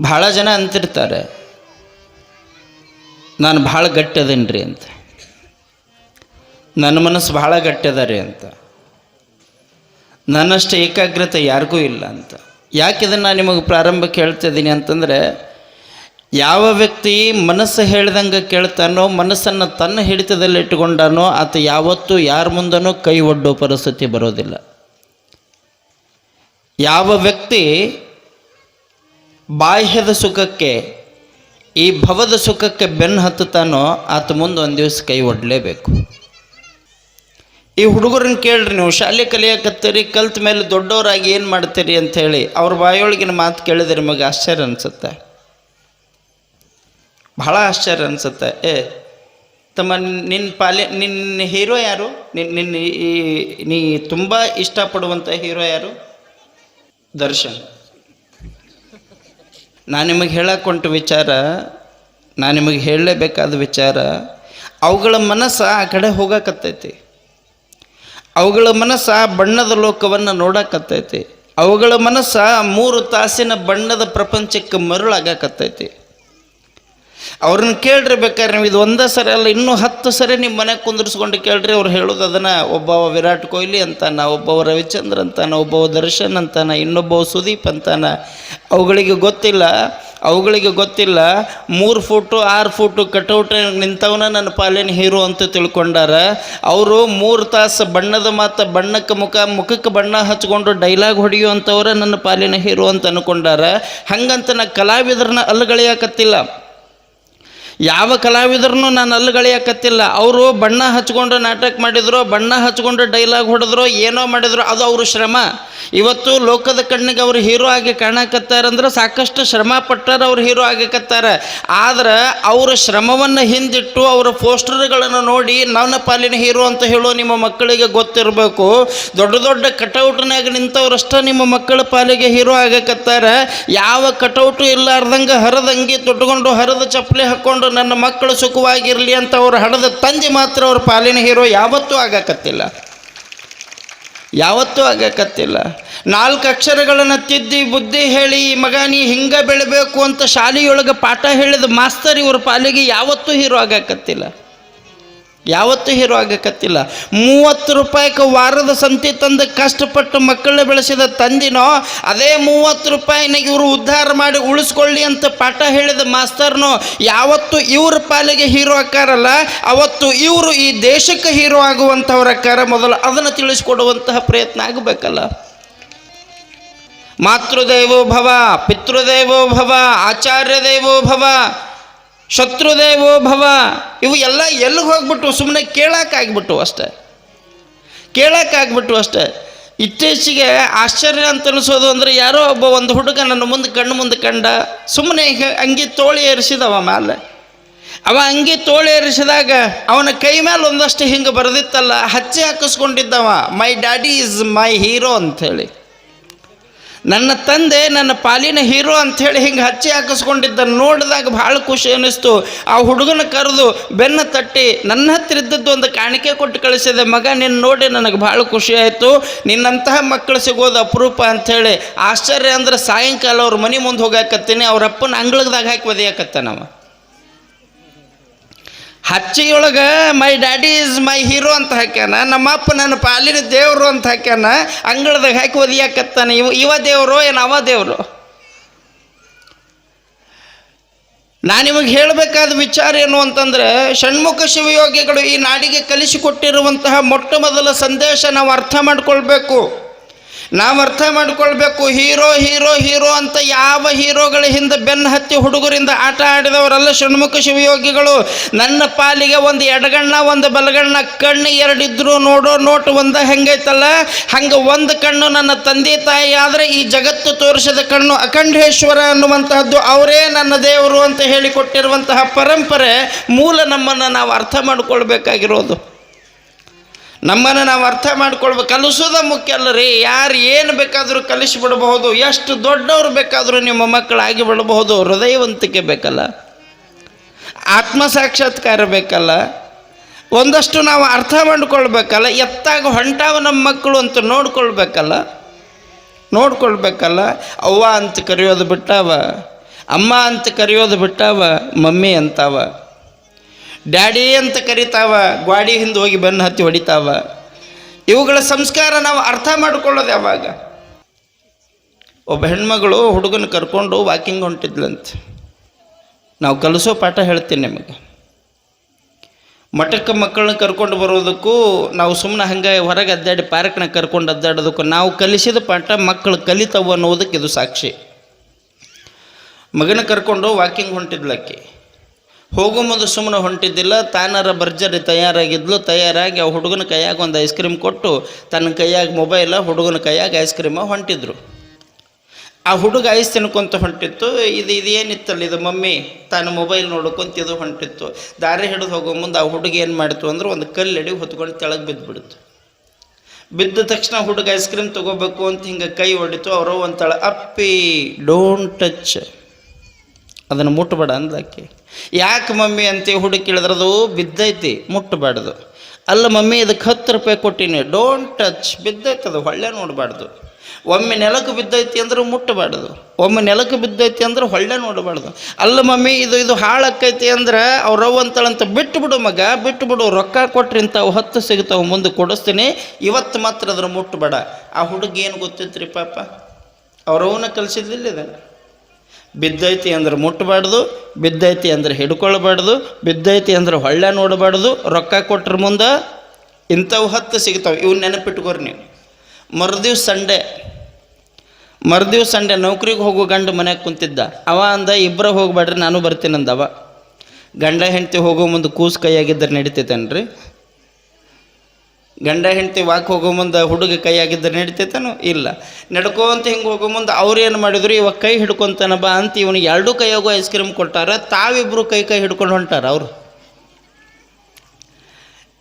ಭಾಳ ಜನ ಅಂತಿರ್ತಾರೆ, ನಾನು ಭಾಳ ರೀ ಅಂತ. ನನ್ನ ಮನಸ್ಸು ಭಾಳ ಗಟ್ಟಿದ ಅಂತ. ನನ್ನಷ್ಟು ಏಕಾಗ್ರತೆ ಯಾರಿಗೂ ಇಲ್ಲ ಅಂತ. ಯಾಕೆ ಇದನ್ನು ನಾನು ನಿಮಗೆ ಪ್ರಾರಂಭಕ್ಕೆ ಹೇಳ್ತಿದ್ದೀನಿ ಅಂತಂದರೆ, ಯಾವ ವ್ಯಕ್ತಿ ಮನಸ್ಸು ಹೇಳ್ದಂಗೆ ಕೇಳ್ತಾನೋ, ಮನಸ್ಸನ್ನು ತನ್ನ ಹಿಡಿತದಲ್ಲಿ ಇಟ್ಟುಕೊಂಡಾನೋ, ಆತ ಯಾವತ್ತೂ ಯಾರ ಮುಂದನೂ ಕೈ ಒಡ್ಡೋ ಪರಿಸ್ಥಿತಿ ಬರೋದಿಲ್ಲ. ಯಾವ ವ್ಯಕ್ತಿ ಬಾಹ್ಯದ ಸುಖಕ್ಕೆ, ಈ ಭವದ ಸುಖಕ್ಕೆ ಬೆನ್ನು ಹತ್ತುತ್ತಾನೋ, ಆತ ಮುಂದೆ ಒಂದು ದಿವಸ ಕೈ ಒಡಲೇಬೇಕು. ಈ ಹುಡುಗರನ್ನ ಕೇಳ್ರಿ ನೀವು, ಶಾಲೆ ಕಲಿಯಕತ್ತೀರಿ, ಕಲ್ತ ಮೇಲೆ ದೊಡ್ಡವರಾಗಿ ಏನು ಮಾಡ್ತೀರಿ ಅಂಥೇಳಿ ಅವ್ರ ಬಾಯೊಳಗಿನ ಮಾತು ಕೇಳಿದ್ರೆ ನಿಮಗೆ ಆಶ್ಚರ್ಯ ಅನಿಸುತ್ತೆ. ಬಹಳ ಆಶ್ಚರ್ಯ ಅನಿಸುತ್ತೆ. ಏ, ತಮ್ಮ ನಿನ್ನ ಪಾಲೆ ನಿನ್ನ ಹೀರೋ ಯಾರು? ನಿನ್ನ ಈ ನೀ ತುಂಬ ಇಷ್ಟಪಡುವಂಥ ಹೀರೋ ಯಾರು? ದರ್ಶನ್. ನಾನು ನಿಮಗೆ ಹೇಳಕ್ಕೊಂಟ ವಿಚಾರ, ನಾನು ನಿಮಗೆ ಹೇಳಲೇಬೇಕಾದ ವಿಚಾರ, ಅವುಗಳ ಮನಸ್ಸು ಆ ಕಡೆ ಹೋಗಕತ್ತೈತಿ. ಅವುಗಳ ಮನಸ್ಸು ಆ ಬಣ್ಣದ ಲೋಕವನ್ನು ನೋಡಕತ್ತೈತಿ. ಅವುಗಳ ಮನಸ್ಸು ಮೂರು ತಾಸಿನ ಬಣ್ಣದ ಪ್ರಪಂಚಕ್ಕೆ ಮರುಳಾಗಕತ್ತೈತಿ. ಅವ್ರನ್ನ ಕೇಳ್ರಿ ಬೇಕಾದ್ರೆ ನೀವು ಇದು ಒಂದೇ ಸರಿ ಅಲ್ಲ, ಇನ್ನೂ ಹತ್ತು ಸರಿ ನಿಮ್ಮ ಮನೆಗೆ ಕುಂದಿರ್ಸ್ಕೊಂಡು ಕೇಳ್ರಿ, ಅವ್ರು ಹೇಳೋದು ಅದನ್ನು ಒಬ್ಬವ ವಿರಾಟ್ ಕೊಹ್ಲಿ ಅಂತಾನ, ಒಬ್ಬವ ರವಿಚಂದ್ರ ಅಂತಾನ, ಒಬ್ಬವ ದರ್ಶನ್ ಅಂತಾನ, ಇನ್ನೊಬ್ಬವ ಸುದೀಪ್ ಅಂತಾನ ಅವುಗಳಿಗೆ ಗೊತ್ತಿಲ್ಲ ಅವುಗಳಿಗೆ ಗೊತ್ತಿಲ್ಲ, ಮೂರು ಫೂಟು, ಆರು ಫೂಟು ಕಟೌಟ್ ನಿಂತವನ ನನ್ನ ಪಾಲಿನ ಹೀರೋ ಅಂತ ತಿಳ್ಕೊಂಡಾರ. ಅವರು ಮೂರು ತಾಸು ಬಣ್ಣದ ಮಾತು, ಬಣ್ಣಕ್ಕೆ ಮುಖ, ಮುಖಕ್ಕೆ ಬಣ್ಣ ಹಚ್ಕೊಂಡು ಡೈಲಾಗ್ ಹೊಡೆಯುವಂಥವ್ರ ನನ್ನ ಪಾಲಿನ ಹೀರೋ ಅಂತ ಅನ್ಕೊಂಡಾರ. ಹಂಗಂತ ನಾ ಕಲಾವಿದ್ರನ್ನ ಅಲ್ಲಗಳಿಯಾಕತ್ತಿಲ್ಲ. ಯಾವ ಕಲಾವಿದರನ್ನು ನಾನು ಅಲ್ಲಗಳಿಯಾಕತ್ತಿಲ್ಲ ಅವರು ಬಣ್ಣ ಹಚ್ಕೊಂಡು ನಾಟಕ ಮಾಡಿದ್ರು, ಬಣ್ಣ ಹಚ್ಕೊಂಡು ಡೈಲಾಗ್ ಹೊಡೆದ್ರು, ಏನೋ ಮಾಡಿದ್ರು, ಅದು ಅವರು ಶ್ರಮ. ಇವತ್ತು ಲೋಕದ ಕಣ್ಣಿಗೆ ಅವ್ರು ಹೀರೋ ಆಗಿ ಕಾಣಕತ್ತಾರಂದ್ರೆ ಸಾಕಷ್ಟು ಶ್ರಮ ಪಟ್ಟಾರ ಅವ್ರು ಹೀರೋ ಆಗಕತ್ತಾರ. ಆದ್ರೆ ಅವರ ಶ್ರಮವನ್ನು ಹಿಂದಿಟ್ಟು ಅವರ ಪೋಸ್ಟರ್ಗಳನ್ನು ನೋಡಿ ನನ್ನ ಪಾಲಿನ ಹೀರೋ ಅಂತ ಹೇಳೋ ನಿಮ್ಮ ಮಕ್ಕಳಿಗೆ ಗೊತ್ತಿರಬೇಕು. ದೊಡ್ಡ ದೊಡ್ಡ ಕಟೌಟ್ನಾಗ ನಿಂತವ್ರಷ್ಟ ನಿಮ್ಮ ಮಕ್ಕಳ ಪಾಲಿಗೆ ಹೀರೋ ಆಗಕತ್ತಾರ. ಯಾವ ಕಟೌಟು ಇಲ್ಲಾರ್ದಂಗೆ ಹರದಂಗಿ ತೊಟ್ಕೊಂಡು ಹರದ ಚಪ್ಪಲಿ ಹಾಕ್ಕೊಂಡು ನನ್ನ ಮಕ್ಕಳು ಸುಖವಾಗಿರಲಿ ಅಂತ ಅವ್ರು ಹಣದ ತಂದೆ ಮಾತ್ರ ಅವ್ರ ಪಾಲಿನ ಹೀರೋ ಯಾವತ್ತೂ ಆಗಕತ್ತಿಲ್ಲ. ಯಾವತ್ತೂ ಆಗಕತ್ತಿಲ್ಲ. ನಾಲ್ಕು ಅಕ್ಷರಗಳನ್ನು ತಿದ್ದಿ ಬುದ್ಧಿ ಹೇಳಿ, ಈ ಮಗ ನೀ ಹಿಂಗೆ ಬೆಳಬೇಕು ಅಂತ ಶಾಲೆಯೊಳಗೆ ಪಾಠ ಹೇಳಿದ ಮಾಸ್ತರ್ ಇವ್ರ ಪಾಲಿಗೆ ಯಾವತ್ತೂ ಹೀರೋ ಆಗಕತ್ತಿಲ್ಲ. ಯಾವತ್ತೂ ಹೀರೋ ಆಗಕತ್ತಿಲ್ಲ. ಮೂವತ್ತು ರೂಪಾಯಿಗೆ ವಾರದ ಸಂತಿ ತಂದು ಕಷ್ಟಪಟ್ಟು ಮಕ್ಕಳನ್ನ ಬೆಳೆಸಿದ ತಂದಿನೋ, ಅದೇ ಮೂವತ್ತು ರೂಪಾಯಿನ ಇವರು ಉದ್ಧಾರ ಮಾಡಿ ಉಳಿಸ್ಕೊಳ್ಳಿ ಅಂತ ಪಾಠ ಹೇಳಿದ ಮಾಸ್ತರ್ನೋ, ಯಾವತ್ತು ಇವ್ರ ಪಾಲಿಗೆ ಹೀರೋ ಆಕಾರಲ್ಲ, ಅವತ್ತು ಇವರು ಈ ದೇಶಕ್ಕೆ ಹೀರೋ ಆಗುವಂಥವ್ರ ಆಕಾರ ಮೊದಲು ಅದನ್ನು ತಿಳಿಸ್ಕೊಡುವಂತಹ ಪ್ರಯತ್ನ ಆಗಬೇಕಲ್ಲ. ಮಾತೃದೇವೋ ಭವ, ಪಿತೃದೇವೋ ಭವ ಆಚಾರ್ಯ ದೇವೋ ಭವ ಶತ್ರುದೇವೋ ಭವ. ಇವು ಎಲ್ಲ ಎಲ್ಲಿಗೆ ಹೋಗ್ಬಿಟ್ಟು ಸುಮ್ಮನೆ ಕೇಳೋಕ್ಕಾಗ್ಬಿಟ್ಟು ಅಷ್ಟೆ. ಕೇಳೋಕ್ಕಾಗ್ಬಿಟ್ಟು ಅಷ್ಟೆ. ಇತ್ತೀಚೆಗೆ ಆಶ್ಚರ್ಯ ಅಂತ ಅನಿಸೋದು ಅಂದರೆ ಯಾರೋ ಒಬ್ಬ ಒಂದು ಹುಡುಗ ನನ್ನ ಮುಂದೆ ಕಣ್ಣು ಮುಂದೆ ಕಂಡ ಸುಮ್ಮನೆ ಅಂಗಿ ತೋಳಿ ಏರಿಸಿದವ ಮೇಲೆ ಅವ ಅಂಗಿ ತೋಳಿ ಏರಿಸಿದಾಗ ಅವನ ಕೈ ಮೇಲೆ ಒಂದಷ್ಟು ಹಿಂಗೆ ಬರೆದಿತ್ತಲ್ಲ, ಹಚ್ಚಿ ಹಾಕಿಸ್ಕೊಂಡಿದ್ದವ. My daddy is my hero ಅಂಥೇಳಿ. ನನ್ನ ತಂದೆ ನನ್ನ ಪಾಲಿನ ಹೀರೋ ಅಂಥೇಳಿ ಹಿಂಗೆ ಹಚ್ಚಿ ಹಾಕಿಸ್ಕೊಂಡಿದ್ದ ನೋಡಿದಾಗ ಭಾಳ ಖುಷಿ ಅನ್ನಿಸ್ತು. ಆ ಹುಡುಗನ ಕರೆದು, ಬೆನ್ನ ತಟ್ಟಿ, ನನ್ನ ಹತ್ತಿರ ಇದ್ದದ್ದು ಒಂದು ಕಾಣಿಕೆ ಕೊಟ್ಟು ಕಳಿಸಿದೆ. ಮಗ, ನಿನ್ನ ನೋಡಿ ನನಗೆ ಭಾಳ ಖುಷಿ ಆಯಿತು. ನಿನ್ನಂತಹ ಮಕ್ಕಳು ಸಿಗೋದು ಅಪರೂಪ ಅಂಥೇಳಿ ಆಶ್ಚರ್ಯ ಅಂದ್ರೆ ಸಾಯಂಕಾಲ ಅವ್ರ ಮನೆ ಮುಂದೆ ಹೋಗಾಕತ್ತೀನಿ ಅವ್ರ ಅಪ್ಪನ ಅಂಗಳದಾಗ ಹಾಕಿ ಒದೆಯಾಕತ್ತಾನವ ಹಚ್ಚಿಯೊಳಗೆ my daddy is my hero ಅಂತ ಹಾಕ್ಯಾನ. ನಮ್ಮ ಅಪ್ಪ ನನ್ನ ಪಾಲಿನ ದೇವರು ಅಂತ ಹಾಕ್ಯಾನ. ಅಂಗಳದಾಗ ಹಾಕಿ ಒದಿಯಾಕತ್ತಾನೆ. ಇವ ಇವ ದೇವರು ಏನು ಅವ ದೇವರು? ನಾನು ನಿಮಗೆ ಹೇಳಬೇಕಾದ ವಿಚಾರ ಏನು ಅಂತಂದರೆ, ಷಣ್ಮುಖ ಶಿವಯೋಗಿಗಳು ಈ ನಾಡಿಗೆ ಕಲಿಸಿಕೊಟ್ಟಿರುವಂತಹ ಮೊಟ್ಟ ಮೊದಲ ಸಂದೇಶ ನಾವು ಅರ್ಥ ಮಾಡ್ಕೊಳ್ಬೇಕು. ನಾವು ಅರ್ಥ ಮಾಡಿಕೊಳ್ಬೇಕು, ಹೀರೋ ಹೀರೋ ಹೀರೋ ಅಂತ ಯಾವ ಹೀರೋಗಳ ಹಿಂದೆ ಬೆನ್ನು ಹತ್ತಿ ಹುಡುಗರಿಂದ ಆಟ ಆಡಿದವರಲ್ಲ ಷಣ್ಮುಖ ಶಿವಯೋಗಿಗಳು? ನನ್ನ ಪಾಲಿಗೆ ಒಂದು ಎಡಗಣ್ಣ, ಒಂದು ಬಲಗಣ್ಣ, ಕಣ್ಣು ಎರಡಿದ್ರು ನೋಡೋ ನೋಟು ಒಂದ ಹೆಂಗೈತಲ್ಲ? ಹಂಗೆ ಒಂದು ಕಣ್ಣು ನನ್ನ ತಂದೆ ತಾಯಿ ಆದರೆ ಈ ಜಗತ್ತು ತೋರಿಸಿದ ಕಣ್ಣು ಅಖಂಡೇಶ್ವರ ಅನ್ನುವಂತಹದ್ದು ಅವರೇ ನನ್ನ ದೇವರು ಅಂತ ಹೇಳಿಕೊಟ್ಟಿರುವಂತಹ ಪರಂಪರೆ ಮೂಲ ನಮ್ಮನ್ನು ನಾವು ಅರ್ಥ ಮಾಡ್ಕೊಳ್ಬೇಕಾಗಿರೋದು. ನಮ್ಮನ್ನು ನಾವು ಅರ್ಥ ಮಾಡ್ಕೊಳ್ಬೇಕು. ಕಲಿಸೋದ ಮುಖ್ಯ ಅಲ್ಲ ರೀ. ಯಾರು ಏನು ಬೇಕಾದರೂ ಕಲಿಸಿಬಿಡಬಹುದು ಎಷ್ಟು ದೊಡ್ಡವರು ಬೇಕಾದರೂ ನಿಮ್ಮ ಮಕ್ಕಳಾಗಿ ಬಿಡಬಹುದು. ಹೃದಯವಂತಿಕೆ ಬೇಕಲ್ಲ. ಆತ್ಮ ಸಾಕ್ಷಾತ್ಕಾರ ಬೇಕಲ್ಲ. ಒಂದಷ್ಟು ನಾವು ಅರ್ಥ ಮಾಡಿಕೊಳ್ಬೇಕಲ್ಲ. ಎತ್ತಾಗ ಹೊಂಟಾವ ನಮ್ಮ ಮಕ್ಕಳು ಅಂತ ನೋಡ್ಕೊಳ್ಬೇಕಲ್ಲ. ನೋಡ್ಕೊಳ್ಬೇಕಲ್ಲ. ಅವ್ವ ಅಂತ ಕರೆಯೋದು ಬಿಟ್ಟಾವ. ಅಮ್ಮ ಅಂತ ಕರೆಯೋದು ಬಿಟ್ಟಾವ. ಮಮ್ಮಿ ಅಂತಾವ. ಡ್ಯಾಡಿ ಅಂತ ಕರಿತಾವ, ಗ್ವಾಡಿ ಹಿಂದೆ ಹೋಗಿ ಬೆನ್ನು ಹತ್ತಿ ಹೊಡಿತಾವ. ಇವುಗಳ ಸಂಸ್ಕಾರ ನಾವು ಅರ್ಥ ಮಾಡಿಕೊಳ್ಳೋದು ಯಾವಾಗ? ಒಬ್ಬ ಹೆಣ್ಮಗಳು ಹುಡುಗನ ಕರ್ಕೊಂಡು ವಾಕಿಂಗ್ ಹೊಂಟಿದ್ಲಂತೆ. ನಾವು ಕಲಿಸೋ ಪಾಠ ಹೇಳ್ತೀನಿ ನಿಮಗೆ. ಮಠಕ್ಕೆ ಮಕ್ಕಳನ್ನ ಕರ್ಕೊಂಡು ಬರೋದಕ್ಕೂ ನಾವು ಸುಮ್ಮನೆ ಹಂಗೆ ಹೊರಗೆ ಅದ್ದಾಡಿ ಪಾರ್ಕ್ನ ಕರ್ಕೊಂಡು ಅದ್ದಾಡೋದಕ್ಕೂ ನಾವು ಕಲಿಸಿದ ಪಾಠ ಮಕ್ಕಳು ಕಲಿತಾವು ಅನ್ನೋದಕ್ಕೆ ಇದು ಸಾಕ್ಷಿ. ಮಗನ ಕರ್ಕೊಂಡು ವಾಕಿಂಗ್ ಹೊಂಟಿದ್ಲಕ್ಕಿ. ಹೋಗೋ ಮುಂದೆ ಸುಮ್ಮನೆ ಹೊಂಟಿದ್ದಿಲ್ಲ, ತಾನಾರ ಭರ್ಜರಿ ತಯಾರಾಗಿದ್ಲು, ತಯಾರಾಗಿ ಆ ಹುಡುಗನ ಕೈಯಾಗ ಒಂದು ಐಸ್ ಕ್ರೀಮ್ ಕೊಟ್ಟು, ತನ್ನ ಕೈಯಾಗ ಮೊಬೈಲ ಹುಡುಗನ ಕೈಯಾಗ ಐಸ್ ಕ್ರೀಮ ಹೊಂಟಿದ್ರು. ಆ ಹುಡುಗ ಐಸ್ ತಿನ್ಕೊಂತ ಹೊಂಟಿತ್ತು, ಇದು ಇದು ಏನಿತ್ತಲ್ಲ ಇದು ಮಮ್ಮಿ, ತಾನು ಮೊಬೈಲ್ ನೋಡ್ಕೊಂತ ಇದು ಹೊಂಟಿತ್ತು. ದಾರಿ ಹಿಡಿದು ಹೋಗೋ ಮುಂದೆ ಆ ಹುಡುಗ ಏನು ಮಾಡಿತು ಅಂದ್ರೆ ಒಂದು ಕಲ್ಲಡಿ ಹೊತ್ಕೊಂಡು ತೆಳಗೆ ಬಿದ್ದುಬಿಡ್ತು ಬಿದ್ದ ತಕ್ಷಣ ಹುಡುಗ ಐಸ್ ಕ್ರೀಮ್ ತೊಗೋಬೇಕು ಅಂತ ಹಿಂಗೆ ಕೈ ಹೊಡಿತು, ಅವರು ಒಂದು ತಳ, ಅಪ್ಪಿ ಡೋಂಟ್ ಟಚ್ ಅದನ್ನು ಮುಟ್ಟಬೇಡ ಅಂದ್ಲಾಕಿ ಯಾಕೆ ಮಮ್ಮಿ ಅಂತ ಹುಡುಕಿ ಕೇಳಿದ್ರೆ ಅದು ಬಿದ್ದೈತಿ ಮುಟ್ಟಬಾರ್ದು ಅಲ್ಲ ಮಮ್ಮಿ, ಇದಕ್ಕೆ ಹತ್ತು ರೂಪಾಯಿ ಕೊಟ್ಟಿನಿ. ಡೋಂಟ್ ಟಚ್ ಬಿದ್ದೈತೆ ಅದು, ಹೊಳ್ಳೆ ನೋಡಬಾರ್ದು. ಒಮ್ಮೆ ನೆಲಕ್ಕೆ ಬಿದ್ದೈತಿ ಅಂದ್ರೆ ಮುಟ್ಟಬಾರ್ದು ಒಮ್ಮೆ ನೆಲಕ್ಕೆ ಬಿದ್ದೈತಿ ಅಂದ್ರೆ ಹೊಳ್ಳೆ ನೋಡಬಾರ್ದು. ಅಲ್ಲ ಮಮ್ಮಿ, ಇದು ಇದು ಹಾಳಾಕೈತಿ ಅಂದ್ರೆ ಅವ್ರವ್ವ ಅಂತಳಂತ ಬಿಟ್ಟು ಬಿಡು ಮಗ ಬಿಟ್ಟು ಬಿಡು ರೊಕ್ಕ ಕೊಟ್ರಿ ಇಂಥವು ಹತ್ತು ಸಿಗ್ತಾವೆ ಮುಂದೆ ಕೊಡಿಸ್ತೀನಿ. ಇವತ್ತು ಮಾತ್ರ ಅದ್ರ ಮುಟ್ಟಬೇಡ ಆ ಹುಡುಗ ಏನು ಗೊತ್ತಿತ್ತು ರೀ ಪಾಪ ಅವ್ರವನ್ನ ಕಲಿಸಿದ್ಲಿಲ್ಲ ಇದನ್ನು? ಬಿದ್ದೈತಿ ಅಂದ್ರೆ ಮುಟ್ಟಬಾರ್ದು ಬಿದ್ದೈತಿ ಅಂದ್ರೆ ಹಿಡ್ಕೊಳ್ಬಾರ್ದು, ಬಿದ್ದೈತಿ ಅಂದ್ರೆ ಹೊಳ್ಳೆ ನೋಡಬಾರ್ದು, ರೊಕ್ಕ ಕೊಟ್ರ ಮುಂದೆ ಇಂಥವು ಹತ್ತು ಸಿಗ್ತಾವೆ. ಇವು ನೆನಪಿಟ್ಕೋರಿ ನೀವು. ಮರುದಿವ್ ಸಂಡೆ. ಮರುದಿವ್ ಸಂಡೆ ನೌಕರಿಗೆ ಹೋಗೋ ಗಂಡ ಮನೆಗೆ ಕುಂತಿದ್ದ. ಅವ ಅಂದ ಇಬ್ಬರ ಹೋಗ್ಬೇಡ್ರಿ, ನಾನು ಬರ್ತೀನಿ ಅಂದವ. ಗಂಡ ಹೆಂಡತಿ ಹೋಗೋ ಮುಂದೆ ಕೂಸು ಕೈಯಾಗಿದ್ದರೆ ನಡೀತೈತೇನ್ರಿ? ಗಂಡ ಹೆಂಡತಿ ವಾಕ್ ಹೋಗೋ ಮುಂದೆ ಹುಡುಗ ಕೈಯಾಗಿದ್ದರೆ ನಡಿತೈತನು? ಇಲ್ಲ. ನಡ್ಕೋಂತ ಹಿಂಗೆ ಹೋಗೋ ಮುಂದೆ ಅವ್ರು ಏನು ಮಾಡಿದ್ರು ಇವಾಗ ಕೈ ಹಿಡ್ಕೊತಾನ ಬಾ ಅಂತ ಇವನಿಗೆ ಎರಡೂ ಕೈಯಾಗೂ ಐಸ್ ಕ್ರೀಮ್ ಕೊಟ್ಟಾರ ತಾವಿಬ್ಬರು ಕೈ ಕೈ ಹಿಡ್ಕೊಂಡು ಹೊಂಟಾರ ಅವರು.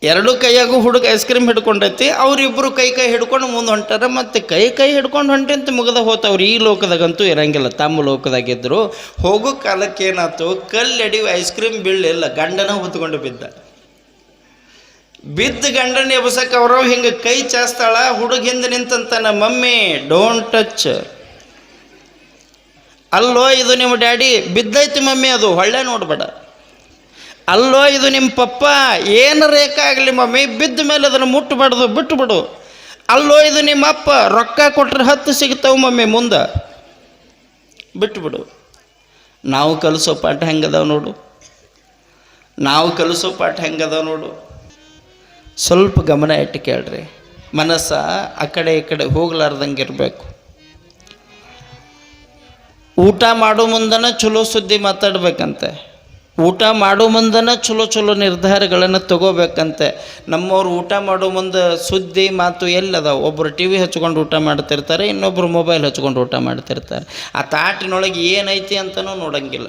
ಎರಡು ಕೈಯಾಗೂ ಹುಡುಗ ಐಸ್ ಕ್ರೀಮ್ ಹಿಡ್ಕೊಂಡೈತಿ ಅವರಿಬ್ಬರು ಕೈ ಕೈ ಹಿಡ್ಕೊಂಡು ಮುಂದೆ ಹೊಂಟಾರ, ಮತ್ತು ಕೈ ಕೈ ಹಿಡ್ಕೊಂಡು ಹೊಂಟಂತ ಮುಗದ ಹೋತವ್ರು. ಈ ಲೋಕದಾಗಂತೂ ಇರಂಗಿಲ್ಲ. ತಮ್ಮ ಲೋಕದಾಗಿದ್ದರು ಹೋಗೋ ಕಾಲಕ್ಕೆ ಏನಾಯ್ತು ಕಲ್ಲೆಡಿ ಐಸ್ ಕ್ರೀಮ್ ಬೀಳಲಿಲ್ಲ ಗಂಡನ ಹೊತ್ಕೊಂಡು ಬಿದ್ದ. ಬಿದ್ದ ಗಂಡನ ಎಬ್ಸಕ್ಕೆ ಅವರು ಹಿಂಗೆ ಕೈ ಚಾಸ್ತಾಳ ಹುಡುಗ ಹಿಂದೆ ನಿಂತಂತಾನ, ಮಮ್ಮಿ ಡೋಂಟ್ ಟಚ್ ಅಲ್ಲೋ, ಇದು ನಿಮ್ಮ ಡ್ಯಾಡಿ, ಬಿದ್ದೈತಿ ಮಮ್ಮಿ ಅದು, ಹೊಳ್ಳೆ ನೋಡ್ಬೇಡ. ಅಲ್ಲೋ, ಇದು ನಿಮ್ಮ ಪಪ್ಪ, ಏನು ರೇಖಾಗಲಿ ಮಮ್ಮಿ, ಬಿದ್ದ ಮೇಲೆ ಅದನ್ನು ಮುಟ್ಟಬಾರ್ದು ಬಿಟ್ಟುಬಿಡು ಅಲ್ಲೋ, ಇದು ನಿಮ್ಮ ಅಪ್ಪ, ರೊಕ್ಕ ಕೊಟ್ರೆ ಹತ್ತು ಸಿಗ್ತಾವೆ ಮಮ್ಮಿ ಮುಂದೆ. ಬಿಟ್ಟುಬಿಡು ನಾವು ಕಲಿಸೋ ಪಾಠ ಹೆಂಗದಾವ ನೋಡು. ನಾವು ಕಲಿಸೋ ಪಾಠ ಹೆಂಗದಾವ ನೋಡು. ಸ್ವಲ್ಪ ಗಮನ ಇಟ್ಟು ಕೇಳ್ರಿ. ಮನಸ್ಸ ಆ ಕಡೆ ಈ ಕಡೆ ಹೋಗ್ಲಾರ್ದಂಗೆ ಇರಬೇಕು. ಊಟ ಮಾಡೋ ಮುಂದನ ಚಲೋ ಸುದ್ದಿ ಮಾತಾಡ್ಬೇಕಂತೆ. ಊಟ ಮಾಡೋ ಮುಂದನ ಚಲೋ ಚಲೋ ನಿರ್ಧಾರಗಳನ್ನು ತಗೋಬೇಕಂತೆ. ನಮ್ಮವ್ರು ಊಟ ಮಾಡೋ ಮುಂದೆ ಸುದ್ದಿ ಮಾತು ಎಲ್ಲದ ಒಬ್ಬರು ಟಿ ವಿ ಹಚ್ಕೊಂಡು ಊಟ ಮಾಡ್ತಿರ್ತಾರೆ ಇನ್ನೊಬ್ಬರು ಮೊಬೈಲ್ ಹಚ್ಕೊಂಡು ಊಟ ಮಾಡ್ತಿರ್ತಾರೆ. ಆ ತಾಟಿನೊಳಗೆ ಏನೈತಿ ಅಂತಲೂ ನೋಡಂಗಿಲ್ಲ.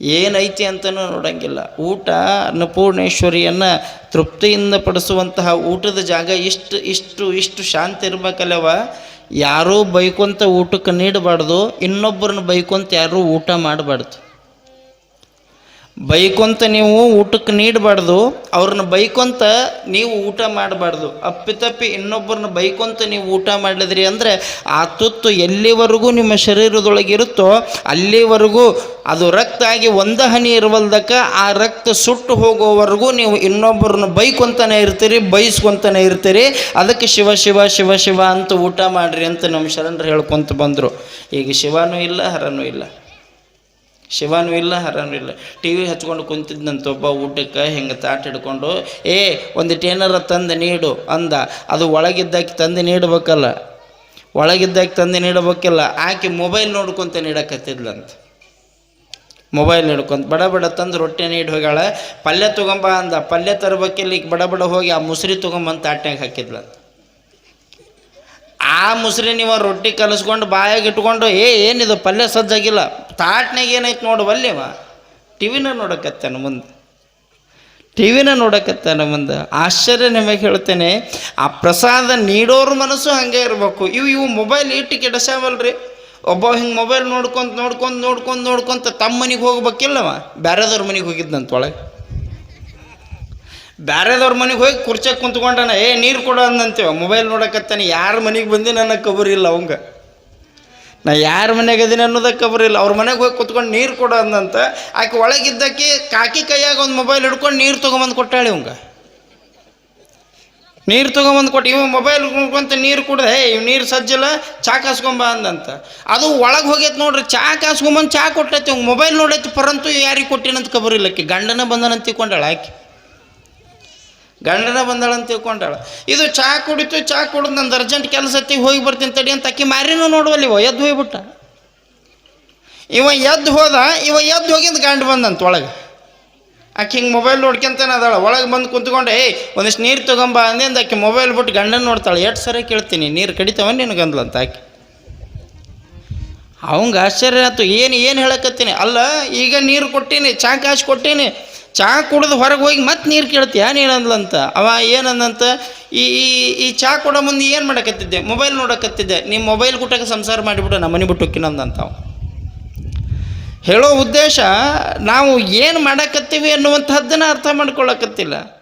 ಏನೈತಿ ಅಂತಲೂ ನೋಡಂಗಿಲ್ಲ. ಊಟ ಅನ್ನಪೂರ್ಣೇಶ್ವರಿಯನ್ನು ತೃಪ್ತಿಯಿಂದ ಪಡಿಸುವಂತಹ ಊಟದ ಜಾಗ ಇಷ್ಟು ಇಷ್ಟು ಇಷ್ಟು ಶಾಂತಿ ಇರಬೇಕಲ್ಲವ? ಯಾರೂ ಬೈಕೊಂತ ಊಟಕ್ಕೆ ನೀಡಬಾರ್ದು, ಇನ್ನೊಬ್ಬರನ್ನ ಬೈಕೊಂತ ಯಾರೂ ಊಟ ಮಾಡಬಾರ್ದು. ಬೈಕೊಂತ ನೀವು ಊಟಕ್ಕೆ ನೀಡಬಾರ್ದು, ಅವ್ರನ್ನ ಬೈಕೊಂತ ನೀವು ಊಟ ಮಾಡಬಾರ್ದು. ಅಪ್ಪಿತಪ್ಪಿ ಇನ್ನೊಬ್ಬರನ್ನ ಬೈಕೊಂತ ನೀವು ಊಟ ಮಾಡಿದ್ರಿ ಅಂದರೆ ಆ ತುತ್ತು ಎಲ್ಲಿವರೆಗೂ ನಿಮ್ಮ ಶರೀರದೊಳಗೆ ಇರುತ್ತೋ ಅಲ್ಲಿವರೆಗೂ ಅದು ರಕ್ತ ಆಗಿ ಒಂದ ಹನಿ ಇರುವಲ್ದಕ್ಕ ಆ ರಕ್ತ ಸುಟ್ಟು ಹೋಗೋವರೆಗೂ ನೀವು ಇನ್ನೊಬ್ಬರನ್ನ ಬೈಕೊಂತಾನೆ ಇರ್ತೀರಿ, ಬೈಸ್ಕೊಂತಾನೆ ಇರ್ತೀರಿ. ಅದಕ್ಕೆ ಶಿವ ಶಿವ ಶಿವ ಶಿವ ಅಂತ ಊಟ ಮಾಡ್ರಿ ಅಂತ ನಮ್ಮ ಶರಣರು ಹೇಳ್ಕೊಂತ ಬಂದರು. ಈಗ ಶಿವನೂ ಇಲ್ಲ, ಹರನೂ ಇಲ್ಲ. ಶಿವನೂ ಇಲ್ಲ, ಹರನೂ ಇಲ್ಲ. ಟಿ ವಿ ಹಚ್ಕೊಂಡು ಕುಂತಿದ್ದಂತ ಒಬ್ಬ ಊಟಕ್ಕೆ ಹಿಂಗೆ ತಾಟ್ ಹಿಡ್ಕೊಂಡು, ಏ, ಒಂದು ಟೇನರ ತಂದು ನೀಡು ಅಂದ. ಅದು ಒಳಗಿದ್ದಾಕಿ ತಂದು ನೀಡಬೇಕಲ್ಲ. ಒಳಗಿದ್ದಾಕಿ ತಂದು ನೀಡಬೇಕಿಲ್ಲ. ಆಕೆ ಮೊಬೈಲ್ ನೋಡ್ಕೊಂತ ನೀಡಕತ್ತಿದ್ಲಂತ. ಮೊಬೈಲ್ ಹಿಡ್ಕೊಂತ ಬಡ ಬಡ ತಂದು ರೊಟ್ಟಿ ನೀಡಿ ಹೋಗ್ಯಾಳ. ಪಲ್ಯ ತೊಗೊಂಬ ಅಂದ. ಪಲ್ಯ ತರಬೇಕಿಲ್ಲ, ಈಗ ಬಡ ಬಡ ಹೋಗಿ ಆ ಮುಸ್ರಿ ತೊಗೊಂಬಂದು ತಾಟ್ನಾಗ ಹಾಕಿದ್ಲಂತ. ಆ ಮುಸ್ರಿ ನೀವು ರೊಟ್ಟಿ ಕಲಿಸ್ಕೊಂಡು ಬಾಯಾಗಿ ಇಟ್ಕೊಂಡು, ಏ, ಏನಿದು? ಪಲ್ಯ ಸಜ್ಜಾಗಿಲ್ಲ. ತಾಟ್ನಾಗ ಏನೈತೆ ನೋಡು ಅಲ್ಲಿವ ಟಿ ವಿನ ಮುಂದೆ. ಟಿ ವಿನ ಮುಂದೆ. ಆಶ್ಚರ್ಯ ನಿಮಗೆ ಹೇಳ್ತೇನೆ, ಆ ಪ್ರಸಾದ ನೀಡೋರ ಮನಸ್ಸು ಹಂಗೆ ಇರಬೇಕು. ಇವು ಇವು ಮೊಬೈಲ್ ಇಟ್ಟು ಕೆಡಸಾವಲ್ರಿ ಒಬ್ಬ ಹಿಂಗೆ ಮೊಬೈಲ್ ನೋಡ್ಕೊಂತ ನೋಡ್ಕೊಂತ ನೋಡ್ಕೊಂತ ನೋಡ್ಕೊಂತ ತಮ್ಮ ಮನೆಗೆ ಹೋಗ್ಬೇಕಿಲ್ಲವ. ಬೇರೆದವ್ರ ಮನೆಗೆ ಹೋಗಿದ್ದಂತ ಒಳಗೆ. ಬ್ಯಾರೆದವ್ರ ಮನೆಗೆ ಹೋಗಿ ಕುರ್ಚಕ್ ಕುಂತ್ಕೊಂಡಾನ ಏ, ನೀರು ಕೊಡು ಅಂದಂತೇವ ಮೊಬೈಲ್ ನೋಡಕತ್ತಾನೆ, ಯಾರ ಮನೆಗೆ ಬಂದು ನನಗೆ ಕಬರ್ ಇಲ್ಲ ಅವಂಗ. ನಾ ಯಾರ ಮನೆಗೆ ಅದೀನಿ ಅನ್ನೋದಕ್ಕೆ ಇಲ್ಲ ಅವ್ರ ಮನೆಗೆ ಹೋಗಿ ಕುತ್ಕೊಂಡು ನೀರು ಕೊಡು ಅಂದಂತ, ಆಕೆ ಒಳಗಿದ್ದಕ್ಕೆ ಕಾಕಿ ಕೈಯಾಗ ಒಂದು ಮೊಬೈಲ್ ಹಿಡ್ಕೊಂಡು ನೀರು ತೊಗೊಂಬಂದು ಕೊಟ್ಟಾಳೆ ಅವಂಗ ನೀರು ತೊಗೊಂಬಂದು ಕೊಟ್ಟು, ಇವ ಮೊಬೈಲ್ ಕುಂತ ನೀರು ಕುಡ್ದೆ ಇವ್ ನೀರು ಸಜ್ಜಲ್ಲ ಚಾ ಕಾಸ್ಕೊಂಬ ಅಂದಂತ. ಅದು ಒಳಗೆ ಹೋಗೈತೆ ನೋಡ್ರಿ, ಚಾ ಕಾಸ್ಕೊಂಬಂದು ಚಾ ಕೊಟ್ಟೈತಿ ಇವ್ ಮೊಬೈಲ್ ನೋಡೈತಿ, ಪರಂತು ಯಾರಿಗೆ ಕೊಟ್ಟಿನಂತ ಕಬರಿಲ್ಲಕ್ಕೆ ಗಂಡನ ಬಂದನಂತ ತಿಳ್ಕೊಂಡಾಳ ಆಕೆ. ಗಂಡನ ಬಂದಾಳಂತ ತಿಳ್ಕೊಂಡಾಳ. ಇದು ಚಾ ಕುಡಿತು, ಚಾ ಕುಡಿದು ನಂದು ಅರ್ಜೆಂಟ್ ಕೆಲಸ ಐತಿ, ಹೋಗಿ ಬರ್ತೀನಿ ತಡಿ ಅಂತ ಅಕ್ಕಿ ಮಾರಿನೂ ನೋಡುವಲ್ಲಿ ಇವ, ಎದ್ದು ಹೋಗ್ಬಿಟ್ಟ. ಇವ ಎದ್ದು ಹೋದ, ಇವ ಎದ್ದು ಹೋಗಿಂದ ಗಂಡು ಬಂದಂತ ಒಳಗೆ. ಆಕೆ ಹಿಂಗೆ ಮೊಬೈಲ್ ನೋಡ್ಕೊಂತಾನೆ ಅದಾಳ, ಒಳಗೆ ಬಂದು ಕುಂತ್ಕೊಂಡು, ಏಯ್, ಒಂದಿಷ್ಟು ನೀರು ತೊಗೊಂಬ ಅಂದಿಂದ ಆಕೆ ಮೊಬೈಲ್ ಬಿಟ್ಟು ಗಂಡನ ನೋಡ್ತಾಳೆ, ಎಷ್ಟು ಸರಿ ಕೇಳ್ತೀನಿ, ನೀರು ಕಡಿತಾವ ನಿನಗಂದ್ಲಂತ ಆಕೆ ಅವಂಗೆ ಆಶ್ಚರ್ಯ ಆಯ್ತು ಏನು ಏನು ಹೇಳಕತ್ತೀನಿ? ಅಲ್ಲ, ಈಗ ನೀರು ಕೊಟ್ಟೀನಿ, ಚಾ ಕಾಸು ಕೊಟ್ಟೀನಿ ಚಾ ಕುಡಿದು ಹೊರಗೆ ಹೋಗಿ ಮತ್ತೆ ನೀರು ಕೇಳ್ತೀಯ ನೀನು ಅಂದ್ಲಂತ ಅವ ಏನಂದಂತ, ಈ ಈ ಈ ಚಹಾ ಕೊಡೋ ಮುಂದೆ ಏನು ಮಾಡಕತ್ತಿದ್ದೆ? ಮೊಬೈಲ್ ನೋಡಕತ್ತಿದ್ದೆ. ನಿಮ್ಮ ಮೊಬೈಲ್ ಗುಟ್ಟಕ್ಕೆ ಸಂಸಾರ ಮಾಡಿಬಿಟ್ಟು ನಮ್ಮ ಮನೆ ಬಿಟ್ಟು ಅವ. ಹೇಳೋ ಉದ್ದೇಶ, ನಾವು ಏನು ಮಾಡಕತ್ತೀವಿ ಅನ್ನುವಂಥದ್ದನ್ನು ಅರ್ಥ ಮಾಡ್ಕೊಳ್ಳಕತ್ತಿಲ್ಲ